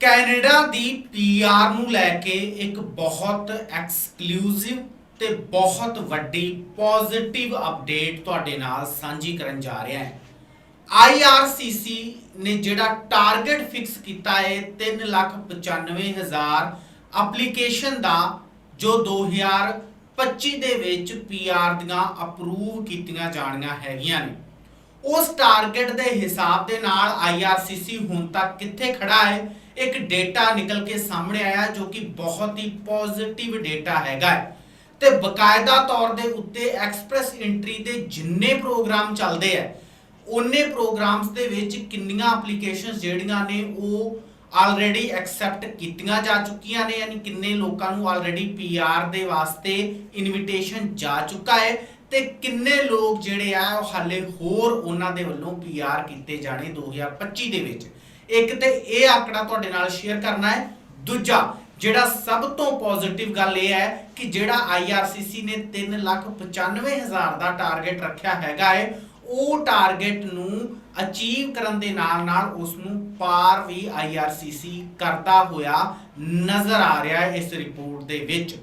Canada ਦੀ PR ਨੂੰ ਲੈ ਕੇ ਇੱਕ ਬਹੁਤ ਐਕਸਕਲੂਸਿਵ ਤੇ ਬਹੁਤ ਵੱਡੀ ਪੋਜ਼ਿਟਿਵ ਅਪਡੇਟ ਤੁਹਾਡੇ ਨਾਲ ਸਾਂਝੀ ਕਰਨ ਜਾ ਰਿਹਾ ਹੈ। IRCC ਨੇ ਜਿਹੜਾ ਟਾਰਗੇਟ ਫਿਕਸ ਕੀਤਾ ਹੈ 395000 ਐਪਲੀਕੇਸ਼ਨ ਦਾ, ਜੋ 2025 ਦੇ ਵਿੱਚ ਪੀਆਰ ਦੀਆਂ ਅਪਰੂਵ ਕੀਤੀਆਂ ਜਾਣੀਆਂ ਹੈਗੀਆਂ ਨੇ। ਉਸ ਟਾਰਗੇਟ ਦੇ ਹਿਸਾਬ ਦੇ ਨਾਲ IRCC ਹੁਣ ਤੱਕ ਕਿੱਥੇ ਖੜਾ ਹੈ? ਇੱਕ ਡੇਟਾ ਨਿਕਲ ਕੇ ਸਾਹਮਣੇ ਆਇਆ ਜੋ ਕਿ ਬਹੁਤ ਹੀ ਪੋਜ਼ਿਟਿਵ ਡੇਟਾ ਹੈਗਾ ਹੈ। ਤੇ ਬਕਾਇਦਾ ਤੌਰ ਦੇ ਉੱਤੇ ਐਕਸਪ੍ਰੈਸ ਐਂਟਰੀ ਦੇ ਜਿੰਨੇ ਪ੍ਰੋਗਰਾਮ ਚੱਲਦੇ ਆ ਉਹਨੇ ਪ੍ਰੋਗਰਾਮਸ ਦੇ ਵਿੱਚ ਕਿੰਨੀਆਂ ਐਪਲੀਕੇਸ਼ਨਸ ਜਿਹੜੀਆਂ ਨੇ ਉਹ ਆਲਰੇਡੀ ਐਕਸੈਪਟ ਕੀਤੀਆਂ ਜਾ ਚੁੱਕੀਆਂ ਨੇ, ਯਾਨੀ ਕਿੰਨੇ ਲੋਕਾਂ ਨੂੰ ਆਲਰੇਡੀ ਪੀਆਰ ਦੇ ਵਾਸਤੇ ਇਨਵੀਟੇਸ਼ਨ ਜਾ ਚੁੱਕਾ ਹੈ ਤੇ ਕਿੰਨੇ ਲੋਕ ਜਿਹੜੇ ਆ ਉਹ ਹਾਲੇ ਹੋਰ ਉਹਨਾਂ ਦੇ ਵੱਲੋਂ ਪੀਆਰ ਕੀਤੇ ਜਾਣੇ 2025 ਦੇ ਵਿੱਚ। ਇੱਕ ਤੇ ਇਹ ਆંકੜਾ ਤੁਹਾਡੇ ਨਾਲ ਸ਼ੇਅਰ ਕਰਨਾ ਹੈ। ਦੂਜਾ, ਜਿਹੜਾ ਸਭ ਤੋਂ ਪੋਜ਼ਿਟਿਵ ਗੱਲ ਇਹ ਹੈ ਕਿ ਜਿਹੜਾ IRCC ਨੇ 395000 ਦਾ ਟਾਰਗੇਟ ਰੱਖਿਆ ਹੈਗਾ ਹੈ ਉਹ ਟਾਰਗੇਟ ਨੂੰ ਅਚੀਵ ਕਰਨ ਦੇ ਨਾਲ ਨਾਲ ਉਸ ਨੂੰ ਪਾਰ ਵੀ IRCC ਕਰਦਾ ਹੋਇਆ ਨਜ਼ਰ ਆ ਰਿਹਾ ਹੈ ਇਸ ਰਿਪੋਰਟ ਦੇ ਵਿੱਚ।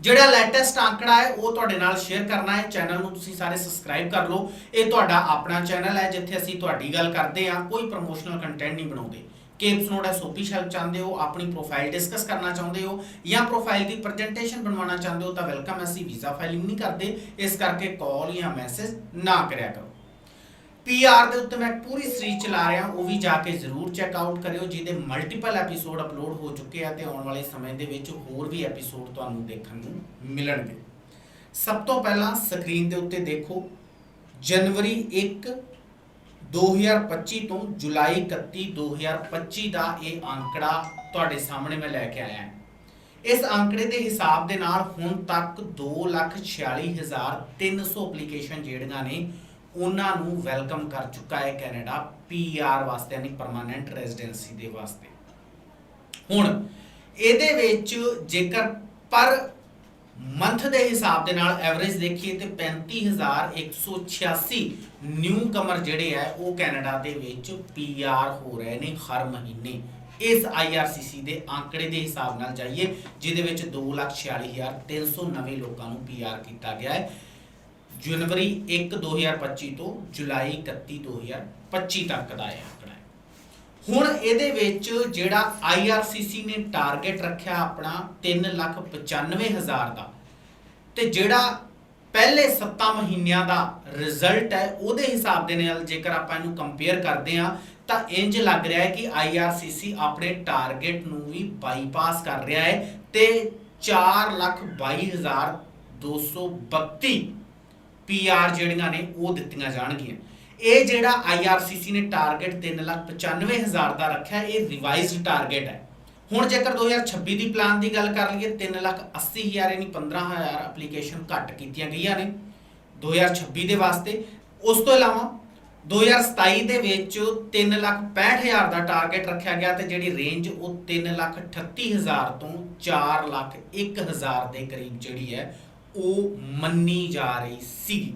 ਜਿਹੜਾ ਲੈਟੈਸਟ ਆંકੜਾ ਹੈ, ਉਹ ਤੁਹਾਡੇ ਨਾਲ ਸ਼ੇਅਰ ਕਰਨਾ ਹੈ। ਚੈਨਲ ਨੂੰ ਤੁਸੀਂ ਸਾਰੇ ਸਬਸਕ੍ਰਾਈਬ ਕਰ ਲਓ। ਇਹ ਤੁਹਾਡਾ ਆਪਣਾ ਚੈਨਲ ਹੈ, ਜਿੱਥੇ ਅਸੀਂ ਤੁਹਾਡੀ ਗੱਲ ਕਰਦੇ ਹਾਂ। ਕੋਈ ਪ੍ਰੋਮੋਸ਼ਨਲ ਕੰਟੈਂਟ ਨਹੀਂ ਬਣਾਉਂਦੇ। ਕੇਪਸ ਨੋਟ ਐਸਓਪੀ ਹੈਲਪ ਚਾਹੁੰਦੇ ਹੋ, ਆਪਣੀ ਪ੍ਰੋਫਾਈਲ ਡਿਸਕਸ ਕਰਨਾ ਚਾਹੁੰਦੇ ਹੋ ਜਾਂ ਪ੍ਰੋਫਾਈਲ ਦੀ ਪ੍ਰੈਜੈਂਟੇਸ਼ਨ ਬਣਵਾਉਣਾ ਚਾਹੁੰਦੇ ਹੋ, ਤਾਂ ਵੈਲਕਮ ਅਸੀਂ ਵੀਜ਼ਾ ਫਾਈਲਿੰਗ ਨਹੀਂ ਕਰਦੇ। ਇਸ ਕਰਕੇ ਕਾਲ ਜਾਂ ਮੈਸੇਜ ਨਾ ਕਰਿਆ ਕਰੋ। ਪੀਆਰ ਦੇ ਉੱਤੇ ਮੈਂ ਪੂਰੀ ਸੀਰੀਜ਼ ਚਲਾ ਰਿਹਾ ਉਹ ਵੀ ਜਾ ਕੇ ਜ਼ਰੂਰ ਚੈੱਕ ਆਊਟ ਕਰਿਓ, ਜਿਹਦੇ ਮਲਟੀਪਲ ਐਪੀਸੋਡ ਅਪਲੋਡ ਹੋ ਚੁੱਕੇ ਆ ਤੇ ਆਉਣ ਵਾਲੇ ਸਮੇਂ ਦੇ ਵਿੱਚ ਹੋਰ ਵੀ ਐਪੀਸੋਡ ਤੁਹਾਨੂੰ ਦੇਖਣ ਨੂੰ ਮਿਲਣਗੇ। ਸਭ ਤੋਂ ਪਹਿਲਾਂ ਸਕਰੀਨ ਦੇ ਉੱਤੇ ਦੇਖੋ, ਜਨਵਰੀ 1 2025 ਤੋਂ ਜੁਲਾਈ 31 2025 ਦਾ ਇਹ ਅੰਕੜਾ ਤੁਹਾਡੇ ਸਾਹਮਣੇ ਮੈਂ ਲੈ ਕੇ ਆਇਆ। ਹਾਂ ਇਸ ਅੰਕੜੇ ਦੇ ਹਿਸਾਬ ਦੇ ਨਾਲ ਹੁਣ ਤੱਕ 246300 ਐਪਲੀਕੇਸ਼ਨ ਜਿਹੜੀਆਂ ਨੇ ਉਹਨਾਂ ਨੂੰ ਵੈਲਕਮ ਕਰ ਚੁੱਕਾ ਹੈ ਕੈਨੇਡਾ ਪੀਆਰ ਵਾਸਤੇ, ਯਾਨੀ ਪਰਮਾਨੈਂਟ ਰੈਜ਼ੀਡੈਂਸੀ ਦੇ ਵਾਸਤੇ। ਹੁਣ, ਇਹਦੇ ਵਿੱਚ ਜੇਕਰ ਪਰ ਮੰਥ ਦੇ ਹਿਸਾਬ ਦੇ ਨਾਲ ਐਵਰੇਜ ਦੇਖੀਏ ਤੇ 35186 ਨਿਊ ਕਮਰ ਜਿਹੜੇ ਆ, ਉਹ ਕੈਨੇਡਾ ਦੇ ਵਿੱਚ ਪੀਆਰ ਹੋ ਰਹੇ ਨੇ ਹਰ ਮਹੀਨੇ। ਇਸ IRCC ਦੇ ਅੰਕੜੇ ਦੇ ਹਿਸਾਬ ਨਾਲ ਜਾਈਏ, ਜਿਹਦੇ ਵਿੱਚ 246300 ਨਵੇਂ ਲੋਕਾਂ ਨੂੰ ਪੀਆਰ ਕੀਤਾ ਗਿਆ ਹੈ। ਜਨਵਰੀ 1 2025 ਤੋਂ ਜੁਲਾਈ 31 2025 ਤੱਕ ਦਾ ਇਹ ਆંકੜਾ ਹੈ। ਹੁਣ ਇਹਦੇ ਵਿੱਚ ਜਿਹੜਾ IRCC ਨੇ ਟਾਰਗੇਟ ਰੱਖਿਆ ਆਪਣਾ 395000 ਦਾ, ਤੇ ਜਿਹੜਾ ਪਹਿਲੇ 7 ਮਹੀਨਿਆਂ ਦਾ ਰਿਜ਼ਲਟ ਹੈ, ਉਹਦੇ ਹਿਸਾਬ ਦੇ ਨਾਲ ਜੇਕਰ ਆਪਾਂ ਇਹਨੂੰ ਕੰਪੇਅਰ ਕਰਦੇ ਹਾਂ, ਤਾਂ ਇੰਜ ਲੱਗ ਰਿਹਾ ਹੈ ਕਿ IRCC ਆਪਣੇ ਟਾਰਗੇਟ ਨੂੰ ਵੀ ਬਾਈਪਾਸ ਕਰ ਰਿਹਾ ਹੈ ਤੇ 422232 ਪੀਆਰ ਜਿਹੜੀਆਂ ਨੇ ਉਹ ਦਿੱਤੀਆਂ ਜਾਣਗੀਆਂ। ਇਹ ਜਿਹੜਾ IRCC ਨੇ ਟਾਰਗੇਟ 395000 ਦਾ ਰੱਖਿਆ, ਇਹ ਰਿਵਾਈਜ਼ਡ ਟਾਰਗੇਟ ਹੈ। ਹੁਣ ਜੇਕਰ 2026 ਦੀ ਪਲਾਨ ਦੀ ਗੱਲ ਕਰ ਲਈਏ 380000 ਯਾਨੀ 15000 ਐਪਲੀਕੇਸ਼ਨ ਘੱਟ ਕੀਤੀਆਂ ਗਈਆਂ ਨੇ 2026 ਦੇ ਵਾਸਤੇ। ਉਸ ਤੋਂ ਇਲਾਵਾ 2027 ਦੇ ਵਿੱਚ 365000 ਦਾ ਟਾਰਗੇਟ ਰੱਖਿਆ ਗਿਆ ਤੇ ਜਿਹੜੀ ਰੇਂਜ ਉਹ 338000 ਤੋਂ 401000 ਦੇ ਕਰੀਬ ਜਿਹੜੀ ਹੈ ਉਹ ਮੰਨੀ ਜਾ ਰਹੀ ਸੀ।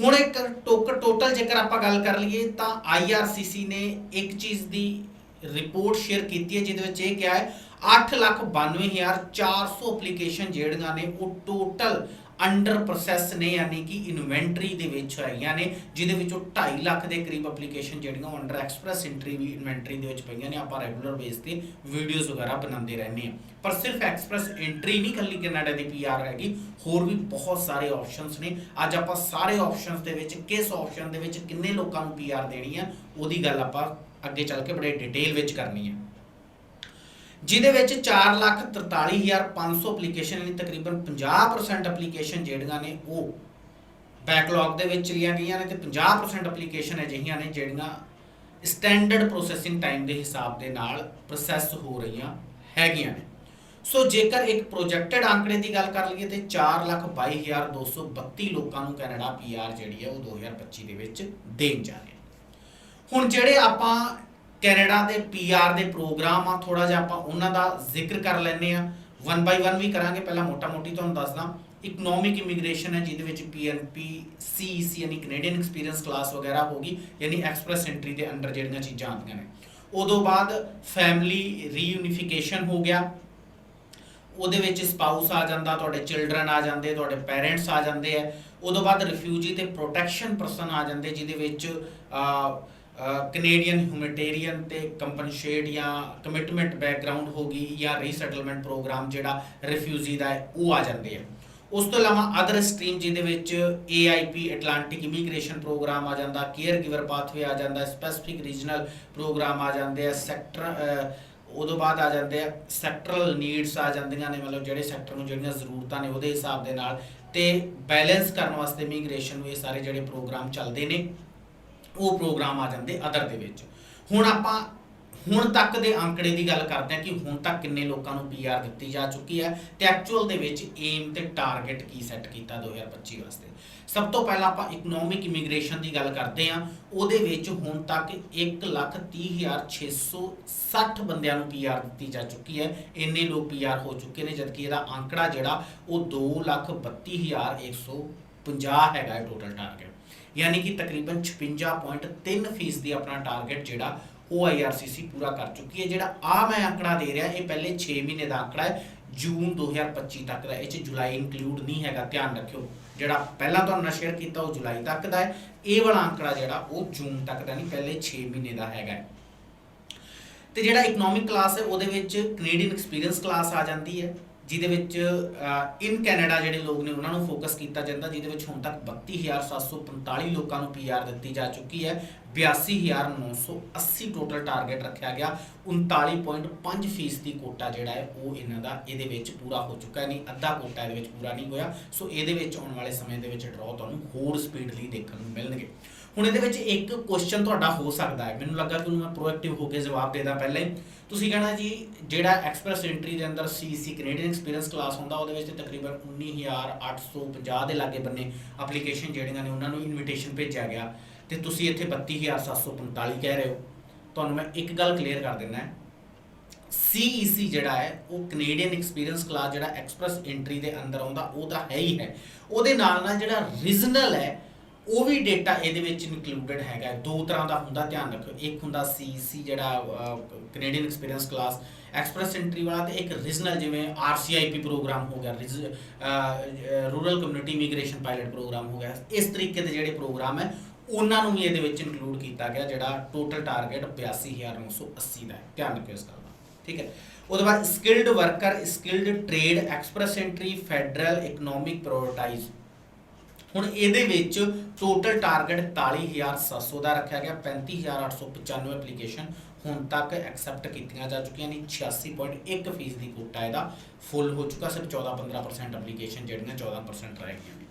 ਹੁਣ ਇੱਕ ਟੋਕ, ਟੋਟਲ ਜੇਕਰ ਆਪਾਂ ਗੱਲ ਕਰ ਲਈਏ ਤਾਂ IRCC ਨੇ ਇੱਕ ਚੀਜ਼ ਦੀ ਰਿਪੋਰਟ ਸ਼ੇਅਰ ਕੀਤੀ ਹੈ, ਜਿਹਦੇ ਵਿੱਚ ਇਹ ਕਿਹਾ ਹੈ 892400 ਐਪਲੀਕੇਸ਼ਨ ਜਿਹੜੀਆਂ ਨੇ ਉਹ ਟੋਟਲ ਅੰਡਰ ਪ੍ਰੋਸੈਸ ਨੇ, ਯਾਨੀ ਕਿ ਇਨਵੈਂਟਰੀ ਦੇ ਵਿੱਚ ਹੈਗੀਆਂ ਨੇ, ਜਿਹਦੇ ਵਿੱਚੋਂ 2.5 ਲੱਖ ਦੇ ਕਰੀਬ ਐਪਲੀਕੇਸ਼ਨ ਜਿਹੜੀਆਂ ਉਹ ਅੰਡਰ ਐਕਸਪ੍ਰੈਸ ਐਂਟਰੀ ਵੀ ਇਨਵੈਂਟਰੀ ਦੇ ਵਿੱਚ ਪਈਆਂ ਨੇ, ਆਪਾਂ ਰੈਗੂਲਰ ਬੇਸ ਤੇ ਵੀਡੀਓਜ਼ ਵਗੈਰਾ ਬਣਾਉਂਦੇ ਰਹਿੰਦੇ ਆ ਪਰ ਸਿਰਫ ਐਕਸਪ੍ਰੈਸ ਐਂਟਰੀ ਨਹੀਂ ਕੱਲੀ ਕੈਨੇਡਾ ਦੀ ਪੀਆਰ ਹੈਗੀ, ਹੋਰ ਵੀ ਬਹੁਤ ਸਾਰੇ ਆਪਸ਼ਨਸ ਨੇ। ਅੱਜ ਆਪਾਂ ਸਾਰੇ ਆਪਸ਼ਨਸ ਦੇ ਵਿੱਚ ਕਿਸ ਆਪਸ਼ਨ ਦੇ ਵਿੱਚ ਕਿੰਨੇ ਲੋਕਾਂ ਨੂੰ ਪੀਆਰ ਦੇਣੀ ਆ ਉਹਦੀ ਗੱਲ ਆਪਾਂ ਅੱਗੇ ਚੱਲ ਕੇ ਬੜੇ ਡਿਟੇਲ ਵਿੱਚ ਕਰਨੀ ਹੈ। ਜਿਹਦੇ ਵਿੱਚ 443500 ਐਪਲੀਕੇਸ਼ਨ ਨੇ, ਤਕਰੀਬਨ 50% ਐਪਲੀਕੇਸ਼ਨ ਜਿਹੜੀਆਂ ਨੇ ਉਹ ਬੈਕਲੌਗ ਦੇ ਵਿੱਚ ਚਲੀਆਂ ਗਈਆਂ ਨੇ ਤੇ 50% ਐਪਲੀਕੇਸ਼ਨ ਅਜਿਹੀਆਂ ਨੇ ਜਿਹੜੀਆਂ ਸਟੈਂਡਰਡ ਪ੍ਰੋਸੈਸਿੰਗ ਟਾਈਮ ਦੇ ਹਿਸਾਬ ਦੇ ਨਾਲ ਪ੍ਰੋਸੈਸ ਹੋ ਰਹੀਆਂ ਹੈਗੀਆਂ ਨੇ। ਸੋ ਜੇਕਰ ਇੱਕ ਪ੍ਰੋਜੈਕਟਡ ਆંકੜੇ ਦੀ ਗੱਲ ਕਰ ਲਈਏ ਤੇ 422232 ਲੋਕਾਂ ਨੂੰ ਕੈਨੇਡਾ ਪੀਆਰ ਜਿਹੜੀ ਹੈ ਉਹ 2025 ਦੇ ਵਿੱਚ ਦੇਣ ਜਾ ਰਹੇ ਹੁਣ ਜਿਹੜੇ ਆਪਾਂ ਕੈਨੇਡਾ ਦੇ ਪੀਆਰ ਦੇ ਪ੍ਰੋਗਰਾਮ ਆ ਥੋੜਾ ਜਿਹਾ ਆਪਾਂ ਉਹਨਾਂ ਦਾ ਜ਼ਿਕਰ ਕਰ ਲੈਂਦੇ ਆ ਵਨ ਬਾਈ ਵਨ ਵੀ ਕਰਾਂਗੇ। ਪਹਿਲਾਂ ਮੋਟਾ ਮੋਟੀ ਤੁਹਾਨੂੰ ਦੱਸਦਾ। ਇਕਨੋਮਿਕ ਇਮੀਗ੍ਰੇਸ਼ਨ ਹੈ, ਜਿਹਦੇ ਵਿੱਚ ਪੀਐਨਪੀ ਸੀਈਸੀ ਯਾਨੀ ਕੈਨੇਡੀਅਨ ਐਕਸਪੀਰੀਅੰਸ ਕਲਾਸ ਵਗੈਰਾ ਹੋਗੀ ਯਾਨੀ ਐਕਸਪ੍ਰੈਸ ਐਂਟਰੀ ਦੇ ਅੰਡਰ ਜਿਹੜੀਆਂ ਚੀਜ਼ਾਂ ਆਉਂਦੀਆਂ ਨੇ। ਉਦੋਂ ਬਾਅਦ ਫੈਮਿਲੀ ਰੀਯੂਨੀਫਿਕੇਸ਼ਨ ਹੋ ਗਿਆ। ਉਹਦੇ ਵਿੱਚ ਸਪਾਊਸ ਆ ਜਾਂਦਾ, ਤੁਹਾਡੇ ਚਿਲਡਰਨ ਆ ਜਾਂਦੇ, ਤੁਹਾਡੇ ਪੈਰੈਂਟਸ ਆ ਜਾਂਦੇ ਆ। ਉਦੋਂ ਬਾਅਦ ਰਿਫਿਊਜੀ ਤੇ ਪ੍ਰੋਟੈਕਸ਼ਨ ਪਰਸਨ ਆ ਜਾਂਦੇ, ਜਿਹਦੇ ਵਿੱਚ ਕੈਨੇਡੀਅਨ ਹਿਊਮੈਨਿਟੇਰੀਅਨ ਤੇ ਕੰਪਨਸੇਟ ਜਾਂ ਕਮਿਟਮੈਂਟ ਬੈਕਗ੍ਰਾਉਂਡ ਹੋ ਗਈ ਜਾਂ ਰੀਸੈਟਲਮੈਂਟ ਪ੍ਰੋਗਰਾਮ ਜਿਹੜਾ ਰਿਫਿਊਜੀ ਦਾ ਹੈ, ਉਹ ਆ ਜਾਂਦੇ ਆ। ਉਸ ਤੋਂ ਇਲਾਵਾ ਅਦਰ ਸਟਰੀਮ ਜਿਹਦੇ ਵਿੱਚ AIP ਐਟਲਾਂਟਿਕ ਇਮੀਗ੍ਰੇਸ਼ਨ ਪ੍ਰੋਗਰਾਮ ਆ ਜਾਂਦਾ ਕੇਅਰ ਗਿਵਰ ਪਾਥਵੇ ਆ ਜਾਂਦਾ ਸਪੈਸਿਫਿਕ ਰੀਜਨਲ ਪ੍ਰੋਗਰਾਮ ਆ ਜਾਂਦੇ ਆ ਸੈਕਟਰ ਉਦੋਂ ਬਾਅਦ ਆ ਜਾਂਦੇ ਆ ਸੈਕਟਰਲ ਨੀਡਸ ਆ ਜਾਂਦੀਆਂ ਨੇ, ਮਤਲਬ ਜਿਹੜੇ ਸੈਕਟਰ ਨੂੰ ਜਿਹੜੀਆਂ ਜ਼ਰੂਰਤਾਂ ਨੇ ਉਹਦੇ ਹਿਸਾਬ ਦੇ ਨਾਲ ਤੇ ਬੈਲੈਂਸ ਕਰਨ ਵਾਸਤੇ ਇਮੀਗ੍ਰੇਸ਼ਨ ਨੂੰ ਇਹ ਸਾਰੇ ਜਿਹੜੇ ਪ੍ਰੋਗਰਾਮ ਚੱਲਦੇ ਨੇ। ਉਹ ਪ੍ਰੋਗਰਾਮ ਆ ਜਾਂਦੇ ਅਦਰ ਦੇ ਵਿੱਚ। ਹੁਣ ਆਪਾਂ ਹੁਣ ਤੱਕ ਦੇ ਅੰਕੜੇ ਦੀ ਗੱਲ ਕਰਦੇ ਹਾਂ ਕਿ ਹੁਣ ਤੱਕ ਕਿੰਨੇ ਲੋਕਾਂ ਨੂੰ ਪੀਆਰ ਦਿੱਤੀ ਜਾ ਚੁੱਕੀ ਹੈ ਤੇ ਐਕਚੁਅਲ ਦੇ ਵਿੱਚ ਏਮ ਤੇ ਟਾਰਗੇਟ ਕੀ ਸੈੱਟ ਕੀਤਾ 2025 ਵਾਸਤੇ। ਸਭ ਤੋਂ ਪਹਿਲਾਂ ਆਪਾਂ ਇਕਨੋਮਿਕ ਇਮੀਗ੍ਰੇਸ਼ਨ ਦੀ ਗੱਲ ਕਰਦੇ ਹਾਂ, ਉਹਦੇ ਵਿੱਚ ਹੁਣ ਤੱਕ 130660 ਬੰਦਿਆਂ ਨੂੰ ਪੀਆਰ ਦਿੱਤੀ ਜਾ ਚੁੱਕੀ ਹੈ। ਇੰਨੇ ਲੋਕ ਪੀਆਰ ਹੋ ਚੁੱਕੇ ਨੇ, ਜਦਕਿ ਇਹਦਾ ਅੰਕੜਾ ਜਿਹੜਾ ਉਹ 232150 ਹੈਗਾ ਹੈ ਟੋਟਲ ਟਾਰਗੇਟ ਯਾਨੀ ਕਿ ਤਕਰੀਬਨ 56.3% ਫੀਸਦੀ ਆਪਣਾ ਟਾਰਗੇਟ ਜਿਹੜਾ ਉਹ IRCC ਪੂਰਾ ਕਰ ਚੁੱਕੀ ਹੈ, ਜਿਹੜਾ ਆ ਮੈਂ ਅੰਕੜਾ ਦੇ ਰਿਹਾ, ਇਹ ਪਹਿਲੇ 6 ਮਹੀਨੇ ਦਾ ਅੰਕੜਾ ਹੈ, ਜੂਨ 2025 ਤੱਕ ਦਾ, ਇਹ ਚ ਜੁਲਾਈ ਇਨਕਲੂਡ ਨਹੀਂ ਹੈਗਾ, ਧਿਆਨ ਰੱਖਿਓ ਜਿਹੜਾ ਪਹਿਲਾਂ ਤੁਹਾਨੂੰ ਨਾਲ ਸ਼ੇਅਰ ਕੀਤਾ, ਉਹ ਜੁਲਾਈ ਤੱਕ ਦਾ ਹੈ, ਇਹ ਵਾਲਾ ਅੰਕੜਾ ਜਿਹੜਾ, ਉਹ ਜੂਨ ਤੱਕ ਦਾ ਨਹੀਂ, ਪਹਿਲੇ 6 ਮਹੀਨੇ ਦਾ ਹੈਗਾ ਹੈ। ਤੇ ਜਿਹੜਾ ਇਕਨੋਮਿਕ ਕਲਾਸ ਹੈ, ਉਹਦੇ ਵਿੱਚ ਕੈਨੇਡੀਅਨ ਐਕਸਪੀਰੀਅੰਸ ਕਲਾਸ ਆ ਜਾਂਦੀ ਹੈ ਜਿਹਦੇ ਵਿੱਚ ਇਨ ਕੈਨੇਡਾ ਜਿਹੜੇ ਲੋਕ ਨੇ ਉਹਨਾਂ ਨੂੰ ਫੋਕਸ ਕੀਤਾ ਜਾਂਦਾ, ਜਿਹਦੇ ਵਿੱਚ ਹੁਣ ਤੱਕ 32745 ਲੋਕਾਂ ਨੂੰ ਪੀਆਰ ਦਿੱਤੀ ਜਾ ਚੁੱਕੀ ਹੈ। 82980 ਟੋਟਲ ਟਾਰਗੇਟ ਰੱਖਿਆ ਗਿਆ। 39.5 ਫੀਸਦੀ ਕੋਟਾ ਜਿਹੜਾ ਹੈ, ਉਹ ਇਹਨਾਂ ਦਾ ਇਹਦੇ ਵਿੱਚ ਪੂਰਾ ਹੋ ਚੁੱਕਾ ਨਹੀਂ, ਅੱਧਾ ਕੋਟਾ ਇਹਦੇ ਵਿੱਚ ਪੂਰਾ ਨਹੀਂ ਹੋਇਆ। ਸੋ ਇਹਦੇ ਵਿੱਚ ਆਉਣ ਵਾਲੇ ਸਮੇਂ ਦੇ ਵਿੱਚ ਡਰਾਅ ਤੁਹਾਨੂੰ ਹੋਰ ਸਪੀਡਲੀ ਦੇਖਣ ਨੂੰ ਮਿਲਣਗੇ। ਹੁਣ ਇਹਦੇ ਵਿੱਚ ਇੱਕ ਕੁਐਸਚਨ ਤੁਹਾਡਾ ਹੋ ਸਕਦਾ ਹੈ। ਮੈਨੂੰ ਲੱਗਾ ਕਿ ਉਹਨੂੰ ਮੈਂ ਪ੍ਰੋਐਕਟਿਵ ਹੋ ਕੇ ਜਵਾਬ ਦੇਦਾ ਪਹਿਲਾਂ ਹੀ। ਤੁਸੀਂ ਕਹਿਣਾ ਜੀ, ਜਿਹੜਾ ਐਕਸਪ੍ਰੈਸ ਐਂਟਰੀ ਦੇ ਅੰਦਰ ਸੀਸੀ ਕੈਨੇਡੀਅਨ ਐਕਸਪੀਰੀਅੰਸ ਕਲਾਸ ਹੁੰਦਾ, ਉਹਦੇ ਵਿੱਚ ਤੇ ਤਕਰੀਬਨ 19850 ਦੇ ਲਾਗੇ ਬੰਨੇ ਐਪਲੀਕੇਸ਼ਨ ਜਿਹੜੀਆਂ ਨੇ, ਉਹਨਾਂ ਨੂੰ ਇਨਵੀਟੇਸ਼ਨ ਭੇਜਿਆ ਗਿਆ। ਤੇ ਤੁਸੀਂ ਇੱਥੇ 32745 ਕਹਿ ਰਹੇ ਹੋ। ਤੁਹਾਨੂੰ ਮੈਂ ਇੱਕ ਗੱਲ ਕਲੀਅਰ ਕਰ ਦਿੰਦਾ ਹੈ। CEC ਜਿਹੜਾ ਹੈ, ਉਹ ਕੈਨੇਡੀਅਨ ਐਕਸਪੀਰੀਅੰਸ ਕਲਾਸ ਜਿਹੜਾ ਐਕਸਪ੍ਰੈਸ ਐਂਟਰੀ ਦੇ ਅੰਦਰ ਆਉਂਦਾ, ਉਹ ਤਾਂ ਹੈ ਹੀ ਹੈ। ਉਹਦੇ ਨਾਲ ਨਾਲ ਜਿਹੜਾ ਰੀਜਨਲ ਹੈ ਉਹ ਵੀ ਡਾਟਾ ਇਹਦੇ ਵਿੱਚ ਇਨਕਲੂਡਡ ਹੈਗਾ ਦੋ ਤਰ੍ਹਾਂ ਦਾ ਹੁੰਦਾ, ਧਿਆਨ ਰੱਖਿਓ। ਇੱਕ ਹੁੰਦਾ CEC ਜਿਹੜਾ Canadian experience class express entry ਵਾਲਾ ਤੇ ਇੱਕ ਰੀਜਨਲ ਜਿਵੇਂ RCIP ਪ੍ਰੋਗਰਾਮ ਹੋ ਗਿਆ rural community immigration pilot programme ਹੋ ਗਿਆ। ਇਸ ਤਰੀਕੇ ਦੇ ਜਿਹੜੇ ਪ੍ਰੋਗਰਾਮ ਹੈ, ਉਹਨਾਂ ਨੂੰ ਵੀ ਇਹਦੇ ਵਿੱਚ ਇਨਕਲੂਡ ਕੀਤਾ ਗਿਆ, ਜਿਹੜਾ ਟੋਟਲ ਟਾਰਗੇਟ 82980 ਦਾ ਹੈ। ਧਿਆਨ ਰੱਖਿਓ ਇਸ ਗੱਲ ਦਾ। ਠੀਕ ਹੈ। ਉਹਦੇ ਬਾਅਦ skilled worker skilled trade express entry federal economic prioritise ਹੁਣ ਇਹਦੇ ਵਿੱਚ ਟੋਟਲ ਟਾਰਗੇਟ 41700 ਦਾ ਰੱਖਿਆ ਗਿਆ 35895 ਐਪਲੀਕੇਸ਼ਨ ਹੁਣ ਤੱਕ ਐਕਸੈਪਟ ਕੀਤੀਆਂ ਜਾ ਚੁੱਕੀਆਂ ਨੇ 86.1% ਫੀਸਦੀ ਕੋਟਾ ਇਹਦਾ ਫੁੱਲ ਹੋ ਚੁੱਕਾ, ਸਿਰਫ 14-15% ਐਪਲੀਕੇਸ਼ਨ ਜਿਹੜੀਆਂ 14% ਰਹਿ ਗਈਆਂ ਨੇ।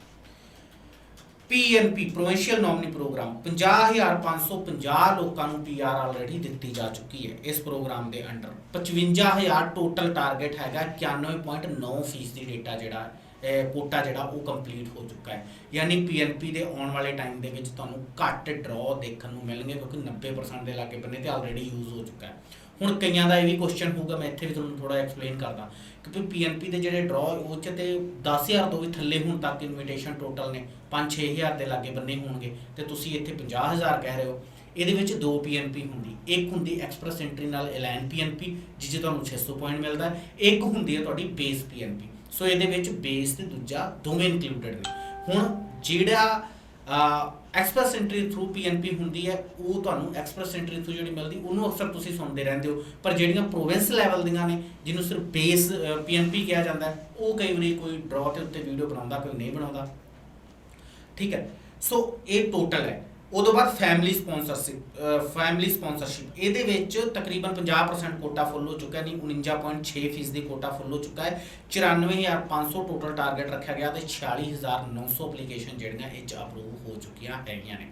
ਪੀਐਨਪੀ ਪ੍ਰੋਵਿੰਸ਼ੀਅਲ ਨੋਮਨੀ ਪ੍ਰੋਗਰਾਮ 50550 ਲੋਕਾਂ ਨੂੰ ਪੀਆਰ ਆਲਰੇਡੀ ਦਿੱਤੀ ਜਾ ਚੁੱਕੀ ਹੈ ਇਸ ਪ੍ਰੋਗਰਾਮ ਦੇ ਅੰਡਰ 55000 ਟੋਟਲ ਟਾਰਗੇਟ ਹੈਗਾ 91.9% ਦੀ ਡੇਟਾ ਜਿਹੜਾ ਇਹ ਕੋਟਾ ਜਿਹੜਾ ਉਹ ਕੰਪਲੀਟ ਹੋ ਚੁੱਕਾ ਹੈ। ਯਾਨੀ ਪੀਐਨਪੀ ਦੇ ਆਉਣ ਵਾਲੇ ਟਾਈਮ ਦੇ ਵਿੱਚ ਤੁਹਾਨੂੰ ਘੱਟ ਡਰਾਅ ਦੇਖਣ ਨੂੰ ਮਿਲਣਗੇ ਕਿਉਂਕਿ 90% ਦੇ ਲਾਗੇ ਬੰਨੇ ਤੇ ਆਲਰੇਡੀ ਯੂਜ਼ ਹੋ ਚੁੱਕਾ ਹੈ। ਹੁਣ ਕਈਆਂ ਦਾ ਇਹ ਵੀ ਕੁਐਸਚਨ ਹੋਊਗਾ, ਮੈਂ ਇੱਥੇ ਵੀ ਤੁਹਾਨੂੰ ਥੋੜਾ ਐਕਸਪਲੇਨ ਕਰਦਾ। ਕਿਉਂਕਿ ਪੀਐਨਪੀ ਦੇ ਜਿਹੜੇ ਡਰਾਅ ਉਹ ਚ ਤੇ 10000 ਤੋਂ ਵੀ ਥੱਲੇ ਹੁਣ ਤੱਕ ਇਨਵੀਟੇਸ਼ਨ ਟੋਟਲ ਨੇ 5-6000 ਦੇ ਲਾਗੇ ਬੰਨੇ ਹੋਣਗੇ ਤੇ ਤੁਸੀਂ ਇੱਥੇ 50000 ਕਹਿ ਰਹੇ ਹੋ। ਇਹਦੇ ਵਿੱਚ ਦੋ ਪੀਐਨਪੀ ਹੁੰਦੀ। ਇੱਕ ਹੁੰਦੀ ਐਕਸਪ੍ਰੈਸ ਐਂਟਰੀ ਨਾਲ ਐਲਾਨ ਪੀਐਨਪੀ ਜਿਸ 'ਚ ਤੁਹਾਨੂੰ 600 ਪੁਆਇੰਟ ਮਿਲਦਾ ਇੱਕ ਹੁੰਦੀ ਹੈ ਤੁਹਾਡੀ ਬੇਸ ਪੀਐਨਪੀ ਸੋ ਇਹਦੇ ਵਿੱਚ ਬੇਸ ਤੇ ਦੂਜਾ ਦੋਵੇਂ ਇਨਕਲੂਡਡ ਨੇ। ਹੁਣ ਜਿਹੜਾ ਐਕਸਪ੍ਰੈਸ ਐਂਟਰੀ ਥਰੂ ਪੀਐਨਪੀ ਹੁੰਦੀ ਹੈ, ਉਹ ਤੁਹਾਨੂੰ ਐਕਸਪ੍ਰੈਸ ਐਂਟਰੀ ਥਰੂ ਜਿਹੜੀ ਮਿਲਦੀ, ਉਹਨੂੰ ਅਕਸਰ ਤੁਸੀਂ ਸੁਣਦੇ ਰਹਿੰਦੇ ਹੋ। ਪਰ ਜਿਹੜੀਆਂ ਪ੍ਰੋਵਿੰਸ ਲੈਵਲ ਦੀਆਂ ਨੇ, ਜਿਹਨੂੰ ਸਿਰਫ ਬੇਸ ਪੀਐਨਪੀ ਕਿਹਾ ਜਾਂਦਾ ਉਹ ਕਈ ਵਾਰੀ ਕੋਈ ਡਰਾਅ ਦੇ ਉੱਤੇ ਵੀਡੀਓ ਬਣਾਉਂਦਾ, ਕੋਈ ਨਹੀਂ ਬਣਾਉਂਦਾ। ਠੀਕ ਹੈ। ਸੋ ਇਹ ਟੋਟਲ ਹੈ। ਉਦੋਂ ਬਾਅਦ ਫੈਮਿਲੀ ਸਪਾਂਸਰਸ਼ਿਪ ਫੈਮਿਲੀ ਸਪਾਂਸਰਸ਼ਿਪ ਇਹਦੇ ਵਿੱਚ ਤਕਰੀਬਨ 50% ਕੋਟਾ ਫੁੱਲ ਹੋ ਚੁੱਕਾ ਹੈ, ਨਹੀਂ 49.6% ਦੀ ਕੋਟਾ ਫੁੱਲ ਹੋ ਚੁੱਕਾ ਹੈ। 94500 ਟੋਟਲ ਟਾਰਗੇਟ ਰੱਖਿਆ ਗਿਆ ਤੇ 46900 ਐਪਲੀਕੇਸ਼ਨ ਜਿਹੜੀਆਂ ਇਹ ਚ ਅਪਰੂਵ ਹੋ ਚੁੱਕੀਆਂ ਹੈਗੀਆਂ ਨੇ।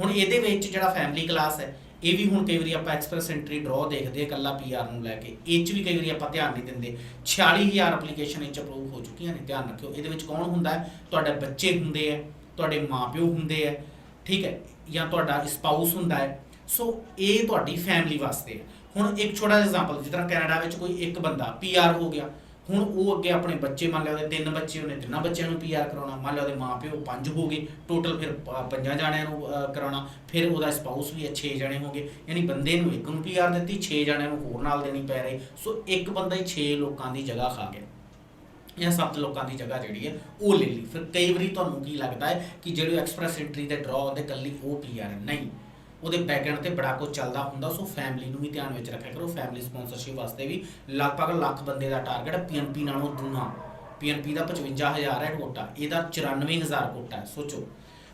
ਹੁਣ ਇਹਦੇ ਵਿੱਚ ਜਿਹੜਾ ਫੈਮਿਲੀ ਕਲਾਸ ਹੈ, ਇਹ ਵੀ ਹੁਣ ਕਈ ਵਾਰੀ ਆਪਾਂ ਐਕਸਪ੍ਰੈਸ ਐਂਟਰੀ ਡਰਾਅ ਦੇਖਦੇ ਆ ਇਕੱਲਾ ਪੀਆਰ ਨੂੰ ਲੈ ਕੇ। ਇਹ ਚ ਵੀ ਕਈ ਵਾਰੀ ਆਪਾਂ ਧਿਆਨ ਨਹੀਂ ਦਿੰਦੇ। 46000 ਐਪਲੀਕੇਸ਼ਨ ਇਹ ਚ ਅਪਰੂਵ ਹੋ ਚੁੱਕੀਆਂ ਨੇ, ਧਿਆਨ ਰੱਖਿਓ। ਇਹਦੇ ਵਿੱਚ ਕੌਣ ਹੁੰਦਾ ਹੈ? ਤੁਹਾਡੇ ਬੱਚੇ ਹੁੰਦੇ ਆ ਤੁਹਾਡੇ ਮਾਪਿਓ ਹੁੰਦੇ ਆ ਠੀਕ ਹੈ। ਜਾਂ ਤੁਹਾਡਾ ਸਪਾਊਸ ਹੁੰਦਾ ਹੈ, ਸੋ ਇਹ ਤੁਹਾਡੀ ਫੈਮਿਲੀ ਵਾਸਤੇ ਹੈ। ਹੁਣ ਇੱਕ ਛੋਟਾ ਜਿਹਾ ਐਗਜ਼ਾਮਪਲ ਜਿਸ ਤਰ੍ਹਾਂ ਕੈਨੇਡਾ ਵਿੱਚ ਕੋਈ ਇੱਕ ਬੰਦਾ ਪੀਆਰ ਹੋ ਗਿਆ, ਹੁਣ ਉਹ ਅੱਗੇ ਆਪਣੇ ਬੱਚੇ, ਮੰਨ ਲਿਆ ਉਹਦੇ ਤਿੰਨ ਬੱਚੇ, ਉਹਨੇ ਤਿੰਨਾਂ ਬੱਚਿਆਂ ਨੂੰ ਪੀਆਰ ਕਰਾਉਣਾ, ਮੰਨ ਲਿਆ ਉਹਦੇ ਮਾਪਿਓ ਪੰਜ ਹੋ ਗਏ ਟੋਟਲ ਫਿਰ ਪੰਜਾਂ ਜਾਣਿਆਂ ਨੂੰ ਕਰਾਉਣਾ, ਫਿਰ ਉਹਦਾ ਸਪਾਊਸ ਵੀ 6 ਜਣੇ ਹੋ ਗਏ ਯਾਨੀ ਬੰਦੇ ਨੂੰ ਇੱਕ ਨੂੰ ਪੀਆਰ ਦਿੱਤੀ 6 ਜਣਿਆਂ ਨੂੰ ਹੋਰ ਨਾਲ ਦੇਣੀ ਪੈ ਰਹੀ, ਸੋ ਇੱਕ ਬੰਦਾ ਹੀ 6 ਲੋਕਾਂ ਦੀ ਜਗ੍ਹਾ ਖਾ ਗਿਆ। ਜਾਂ ਸੱਤ ਲੋਕਾਂ ਦੀ ਜਗ੍ਹਾ ਜਿਹੜੀ ਹੈ, ਉਹ ਲੈ ਲਈ। ਫਿਰ ਕਈ ਵਾਰੀ ਤੁਹਾਨੂੰ ਕੀ ਲੱਗਦਾ ਹੈ ਕਿ ਜਿਹੜੇ ਐਕਸਪ੍ਰੈਸ ਐਂਟਰੀ ਦੇ ਡਰਾਅ ਹੁੰਦੇ ਕੱਲੀ ਉਹ ਪੀਆਰ ਨਹੀਂ। ਉਹਦੇ ਬੈਕਐਂਡ ਤੇ ਬੜਾ ਕੁਝ ਚੱਲਦਾ ਹੁੰਦਾ, ਸੋ ਫੈਮਿਲੀ ਨੂੰ ਵੀ ਧਿਆਨ ਵਿੱਚ ਰੱਖਿਆ ਕਰੋ। ਫੈਮਿਲੀ ਸਪਾਂਸਰਸ਼ਿਪ ਵਾਸਤੇ ਵੀ ਲਗਭਗ ਲੱਖ ਬੰਦੇ ਦਾ ਟਾਰਗੇਟ ਹੈ ਪੀਐਨਪੀ ਨਾਲੋਂ ਦੂਣਾ। ਪੀਐਨਪੀ ਦਾ 55000 ਹੈ ਕੋਟਾ ਇਹਦਾ 94000 ਕੋਟਾ ਹੈ, ਸੋਚੋ।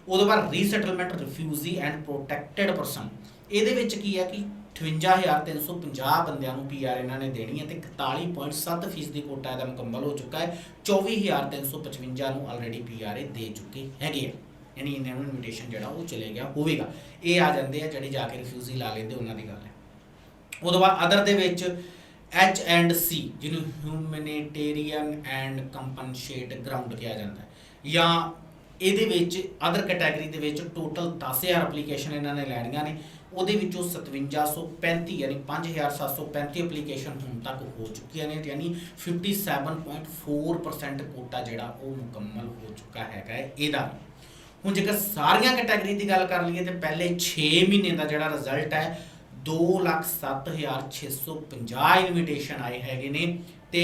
ਉਹਦੇ ਬਾਅਦ resettlement refugee and protected person ਇਹਦੇ ਵਿੱਚ ਕੀ ਹੈ ਕਿ 58350 ਬੰਦਿਆਂ ਨੂੰ ਪੀਆਰ ਇਹਨਾਂ ਨੇ ਦੇਣੀ ਹੈ ਤੇ 41.7% ਫੀਸਦੀ ਕੋਟਾ ਇਹਦਾ ਮੁਕੰਮਲ ਹੋ ਚੁੱਕਾ ਹੈ। 24355 ਨੂੰ ਆਲਰੇਡੀ ਪੀਆਰ ਦੇ ਚੁੱਕੇ ਹੈਗੇ ਆ। ਯਾਨੀ ਇਹਨਾਂ ਨੂੰ ਇਨਵੀਟੇਸ਼ਨ ਜਿਹੜਾ ਉਹ ਚਲੇ ਗਿਆ ਹੋਵੇਗਾ। ਇਹ ਆ ਜਾਂਦੇ ਆ ਜਿਹੜੇ ਜਾ ਕੇ ਰਿਫਿਊਜੀ ਲਾ ਲੈਂਦੇ, ਉਹਨਾਂ ਦੀ ਗੱਲ ਹੈ। ਉਹਦੇ ਬਾਅਦ ਅਦਰ ਦੇ ਵਿੱਚ ਐਚ ਐਂਡ ਸੀ ਜਿਹਨੂੰ ਹਿਊਮੈਨਿਟੇਰੀਅਨ ਐਂਡ ਕੰਪਨਸੇਟ ਗਰਾਊਂਡ ਕਿਹਾ ਜਾਂਦਾ ਹੈ। ਜਾਂ ਇਹਦੇ ਵਿੱਚ ਅਦਰ ਕੈਟਾਗਰੀ ਦੇ ਵਿੱਚ ਟੋਟਲ 10000 ਐਪਲੀਕੇਸ਼ਨ ਇਹਨਾਂ ਨੇ ਲੈਣੀਆਂ ਨੇ। ਉਹਦੇ ਵਿੱਚੋਂ 5735 ਯਾਨੀ 5735 ਐਪਲੀਕੇਸ਼ਨ ਹੁਣ ਤੱਕ ਹੋ ਚੁੱਕੀਆਂ ਨੇ ਯਾਨੀ 57.4% ਕੋਟਾ ਜਿਹੜਾ ਉਹ ਮੁਕੰਮਲ ਹੋ ਚੁੱਕਾ ਹੈਗਾ ਹੈ ਇਹਦਾ। ਹੁਣ ਜੇਕਰ ਸਾਰੀਆਂ ਕੈਟਾਗਰੀ ਦੀ ਗੱਲ ਕਰ ਲਈਏ ਤੇ ਪਹਿਲੇ 6 ਮਹੀਨੇ ਦਾ ਜਿਹੜਾ ਰਿਜ਼ਲਟ ਹੈ 207650 ਇਨਵੀਟੇਸ਼ਨ ਆਏ ਹੈਗੇ ਨੇ ਤੇ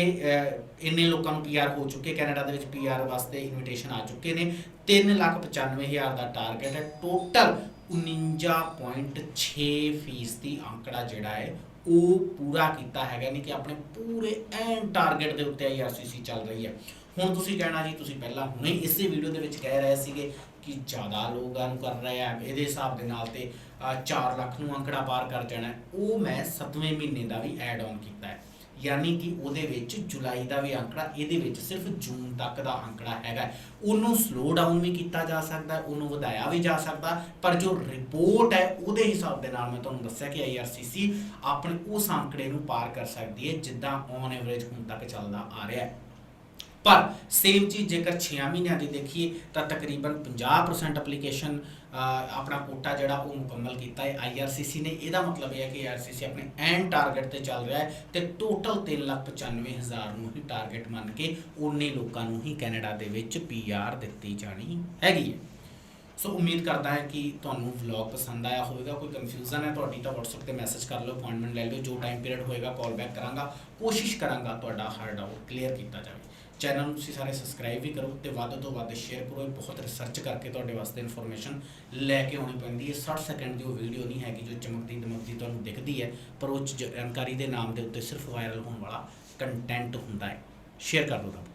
ਇੰਨੇ ਲੋਕਾਂ ਨੂੰ ਪੀਆਰ ਹੋ ਚੁੱਕੇ, ਕੈਨੇਡਾ ਦੇ ਵਿੱਚ ਪੀਆਰ ਵਾਸਤੇ ਇਨਵੀਟੇਸ਼ਨ ਆ ਚੁੱਕੇ ਨੇ। 395000 ਦਾ ਟਾਰਗੇਟ ਹੈ। ਟੋਟਲ 49.6 ਫੀਸਦੀ ਅੰਕੜਾ ਜਿਹੜਾ ਹੈ, ਉਹ ਪੂਰਾ ਕੀਤਾ ਹੈਗਾ ਨਹੀਂ ਕਿ ਆਪਣੇ ਪੂਰੇ ਐਨ ਟਾਰਗੇਟ ਦੇ ਉੱਤੇ ਆਈਆਰਸੀਸੀ ਚੱਲ ਰਹੀ ਹੈ। ਹੁਣ ਤੁਸੀਂ ਕਹਿਣਾ ਜੀ, ਤੁਸੀਂ ਪਹਿਲਾਂ ਹੁਣੇ ਇਸੇ ਵੀਡੀਓ ਦੇ ਵਿੱਚ ਕਹਿ ਰਹੇ ਸੀਗੇ ਕਿ ਜ਼ਿਆਦਾ ਲੋਕਾਂ ਨੂੰ ਕਰ ਰਹੇ ਆ, ਇਹਦੇ ਹਿਸਾਬ ਦੇ ਨਾਲ ਤੇ 4 ਲੱਖ ਨੂੰ ਅੰਕੜਾ ਪਾਰ ਕਰ ਜਾਣਾ ਉਹ ਮੈਂ 7ਵੇਂ ਮਹੀਨੇ ਦਾ ਵੀ ਐਡ ਆਨ ਕੀਤਾ ਹੈ। ਯਾਨੀ ਕਿ ਉਹਦੇ ਵਿੱਚ ਜੁਲਾਈ ਦਾ ਵੀ ਅੰਕੜਾ, ਇਹਦੇ ਵਿੱਚ ਸਿਰਫ ਜੂਨ ਤੱਕ ਦਾ ਅੰਕੜਾ ਹੈਗਾ ਉਹਨੂੰ ਸਲੋ ਡਾਊਨ ਵੀ ਕੀਤਾ ਜਾ ਸਕਦਾ ਉਹਨੂੰ ਵਧਾਇਆ ਵੀ ਜਾ ਸਕਦਾ ਪਰ ਜੋ ਰਿਪੋਰਟ ਹੈ, ਉਹਦੇ ਹਿਸਾਬ ਦੇ ਨਾਲ ਮੈਂ ਤੁਹਾਨੂੰ ਦੱਸਿਆ ਕਿ ਆਈਆਰਸੀਸੀ ਆਪਣੇ ਉਸ ਅੰਕੜੇ ਨੂੰ ਪਾਰ ਕਰ ਸਕਦੀ ਹੈ, ਜਿੱਦਾਂ ਔਨ ਐਵਰੇਜ ਹੁਣ ਤੱਕ ਚੱਲਦਾ ਆ ਰਿਹਾ ਹੈ। ਪਰ ਸੇਮ ਚੀਜ਼ ਜੇਕਰ 6 ਮਹੀਨਿਆਂ ਦੀ ਦੇਖੀਏ, ਤਾਂ ਤਕਰੀਬਨ 50% ਐਪਲੀਕੇਸ਼ਨ ਆਪਣਾ ਕੋਟਾ ਜਿਹੜਾ ਉਹ ਮੁਕੰਮਲ ਕੀਤਾ ਹੈ। ਆਈਆਰਸੀਸੀ ਨੇ ਇਹਦਾ ਮਤਲਬ ਇਹ ਹੈ ਕਿ ਆਈਆਰਸੀਸੀ ਆਪਣੇ ਐਂਡ ਟਾਰਗੇਟ ਤੇ ਚੱਲ ਰਿਹਾ ਹੈ ਤੇ ਟੋਟਲ 395000 ਨੂੰ ਹੀ ਟਾਰਗੇਟ ਮੰਨ ਕੇ ਉਨੇ ਲੋਕਾਂ ਨੂੰ ਹੀ ਕੈਨੇਡਾ ਦੇ ਵਿੱਚ ਪੀਆਰ ਦਿੱਤੀ ਜਾਣੀ ਹੈਗੀ ਹੈ। ਸੋ ਉਮੀਦ ਕਰਦਾ ਹਾਂ ਕਿ ਤੁਹਾਨੂੰ ਵਲੌਗ ਪਸੰਦ ਆਇਆ ਹੋਵੇਗਾ। ਕੋਈ ਕਨਫਿਊਜ਼ਨ ਹੈ ਤੁਹਾਡੀ ਤਾਂ WhatsApp ਤੇ ਮੈਸੇਜ ਕਰ ਲਓ ਅਪਾਇੰਟਮੈਂਟ ਲੈ ਲਿਓ। ਜੋ ਟਾਈਮ ਪੀਰੀਅਡ ਹੋਏਗਾ ਕਾਲ ਬੈਕ ਕਰਾਂਗਾ। ਕੋਸ਼ਿਸ਼ ਕਰਾਂਗਾ ਤੁਹਾਡਾ ਹਰ ਡਾਊਟ ਕਲੀਅਰ ਕੀਤਾ ਜਾਵੇ। ਚੈਨਲ ਨੂੰ ਤੁਸੀਂ ਸਾਰੇ ਸਬਸਕ੍ਰਾਈਬ ਵੀ ਕਰੋ ਤੇ ਵੱਧ ਤੋਂ ਵੱਧ ਸ਼ੇਅਰ ਕਰੋ। ਇਹ ਬਹੁਤ ਰਿਸਰਚ ਕਰਕੇ ਤੁਹਾਡੇ ਵਾਸਤੇ ਇਨਫੋਰਮੇਸ਼ਨ ਲੈ ਕੇ ਆਉਣੀ ਪੈਂਦੀ ਹੈ। 60 ਸੈਕਿੰਡ ਦੀ ਉਹ ਵੀਡੀਓ ਨਹੀਂ ਹੈਗੀ ਜੋ ਚਮਕਦੀ ਦਮਕਦੀ ਤੁਹਾਨੂੰ ਦਿਖਦੀ ਹੈ, ਪਰ ਉਹ 'ਚ ਜਾਣਕਾਰੀ ਦੇ ਨਾਮ ਦੇ ਉੱਤੇ ਸਿਰਫ ਵਾਇਰਲ ਹੋਣ ਵਾਲਾ ਕੰਟੈਂਟ ਹੁੰਦਾ ਹੈ। ਸ਼ੇਅਰ ਕਰ ਦਿਓ ਰੱਬ